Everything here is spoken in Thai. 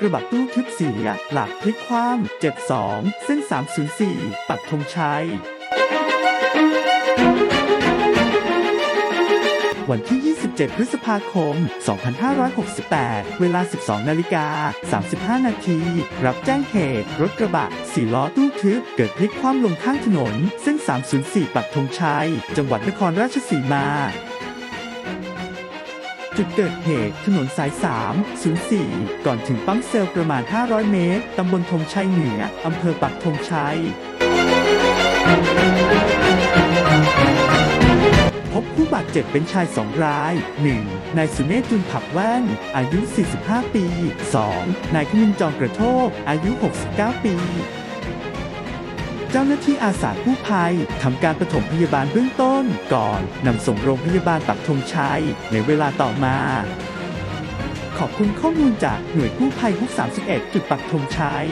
กระบะตู้ทึบเสียหลักพลิกคว่ำเจ็บสองเส้น 304 ปักธงชัย วันที่ 27 พฤษภาคม 2568 เวลา 12 นาฬิกา 35 นาที รับแจ้งเหตุรถกระบะสี่ล้อตู้ทึบ เกิดพลิกคว่ำลงข้างถนน เส้น 304 ปักธงชัย จังหวัดนครราชสีมา จุดเกิดเหตุถนนสาย 3 04 ก่อนถึงปั๊มเซลล์ประมาณ 500 เมตร ตำบลธงชัยเหนือ อำเภอปักธงชัย พบผู้บาดเจ็บเป็นชาย2ราย 1. นายสุเนศจุนผักแว่น อายุ 45 ปี 2. นายคณินจองกระโทก อายุ 69 ปี จ้าหน้าที่อาสากู้ภัยทำการปฐมพยาบาลเบื้องต้น ก่อนนำส่งโรงพยาบาลปักธงชัย ในเวลาต่อมา ขอบคุณข้อมูลจากหน่วยกู้ภัยฮุก31 จุดปักธงชัย